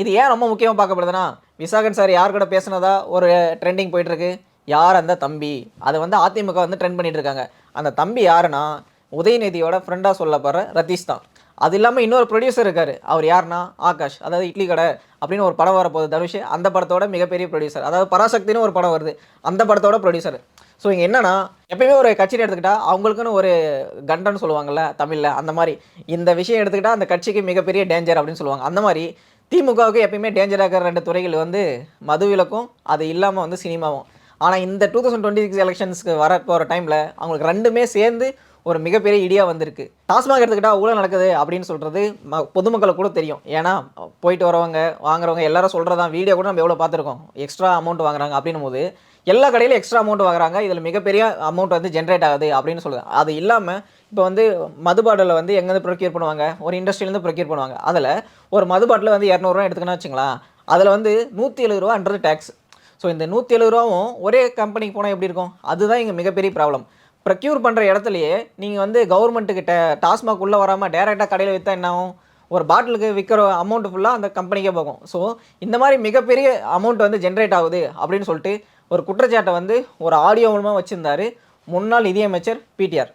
இது ஏன் ரொம்ப முக்கியமாக பார்க்கப்படுதுன்னா விசாகன் சார் யார் கூட பேசுனதா ஒரு ட்ரெண்டிங் போயிட்டுருக்கு? யார் அந்த தம்பி? அதை வந்து அதிமுக வந்து ட்ரெண்ட் பண்ணிட்டு இருக்காங்க அந்த தம்பி யாருன்னா உதயநிதியோட ஃப்ரெண்டாக சொல்லப்படுற ரதீஷ் தான். அது இல்லாமல் இன்னொரு ப்ரொடியூசர் இருக்கார். அவர் யாருன்னா ஆகாஷ். அதாவது இட்லி கடை அப்படின்னு ஒரு படம் வரப்போகுது. தனுஷ் அந்த படத்தோட மிகப்பெரிய ப்ரொடியூசர் அதாவது பராசக்தின்னு ஒரு படம் வருது. அந்த படத்தோட ப்ரொடியூசர் ஸோ இங்கே என்னென்னா எப்பயுமே ஒரு கட்சியை எடுத்துக்கிட்டால் அவங்களுக்குன்னு ஒரு கண்டன்னு சொல்லுவாங்கள்ல தமிழில் அந்த மாதிரி. இந்த விஷயம் எடுத்துக்கிட்டால் அந்த கட்சிக்கு மிகப்பெரிய டேஞ்சர் அப்படின்னு சொல்லுவாங்க. அந்த மாதிரி திமுகவுக்கு எப்பயுமே டேஞ்சராக இருக்கிற ரெண்டு துறைகள் வந்து மதுவிலக்கும் அது இல்லாமல் வந்து சினிமாவும். ஆனால் இந்த டூ தௌசண்ட் டுவெண்ட்டி சிக்ஸ் எலெக்ஷன்ஸ்க்கு வர போகிற டைமில் அவங்களுக்கு ரெண்டுமே சேர்ந்து ஒரு மிகப்பெரிய இடியாக வந்திருக்கு. டாஸ்மாக் எடுத்துக்கிட்டா ஊழல் நடக்குது அப்படின்னு சொல்கிறது ம பொதுமக்களுக்கு கூட தெரியும். ஏன்னா போயிட்டு வரவங்க வாங்குறவங்க எல்லாரும் சொல்கிறதான் வீடியோ கூட நம்ம எவ்வளோ பார்த்துருக்கோம். எக்ஸ்ட்ரா அமௌண்ட் வாங்குறாங்க அப்படின்னும் போது எல்லா கடையிலும் எக்ஸ்ட்ரா அமௌண்ட் வாங்குறாங்க. இதில் மிகப்பெரிய அமௌண்ட் வந்து ஜென்ரேட் ஆகுது அப்படின்னு சொல்லுது. அது இல்லாமல் இப்போ வந்து மது பாட்டிலில் வந்து எங்கேருந்து ப்ரொக்யூர் பண்ணுவாங்க? ஒரு இண்டஸ்ட்ரியிலேருந்து ப்ரொக்யூர் பண்ணுவாங்க. அதில் ஒரு மது பாட்டில் வந்து இரநூறுவா எடுத்துக்கணும் வச்சுங்களேன். அதில் வந்து நூற்றி எழுபது ரூபான்றது டேக்ஸ் ஸோ இந்த நூற்றி எழுபது ரூபாவும் ஒரே கம்பெனிக்கு போனால் எப்படி இருக்கும்? அதுதான் இங்கே மிகப்பெரிய ப்ராப்ளம் ப்ரொக்யூர் பண்ணுற இடத்துலையே நீங்கள் வந்து கவர்மெண்ட்டுக்கிட்ட டாஸ்மாக் உள்ளே வராமல் டேரெக்டாக கடையில் விற்றா என்ன ஆகும்? ஒரு பாட்டிலுக்கு விற்கிற அமௌண்ட் ஃபுல்லாக அந்த கம்பெனிக்கே போகும். ஸோ இந்த மாதிரி மிகப்பெரிய அமௌண்ட் வந்து ஜென்ரேட் ஆகுது அப்படின்னு சொல்லிட்டு ஒரு குற்றச்சாட்டை வந்து ஒரு ஆடியோ மூலமாக வச்சுருந்தாரு முன்னாள் நிதியமைச்சர் பிடிஆர்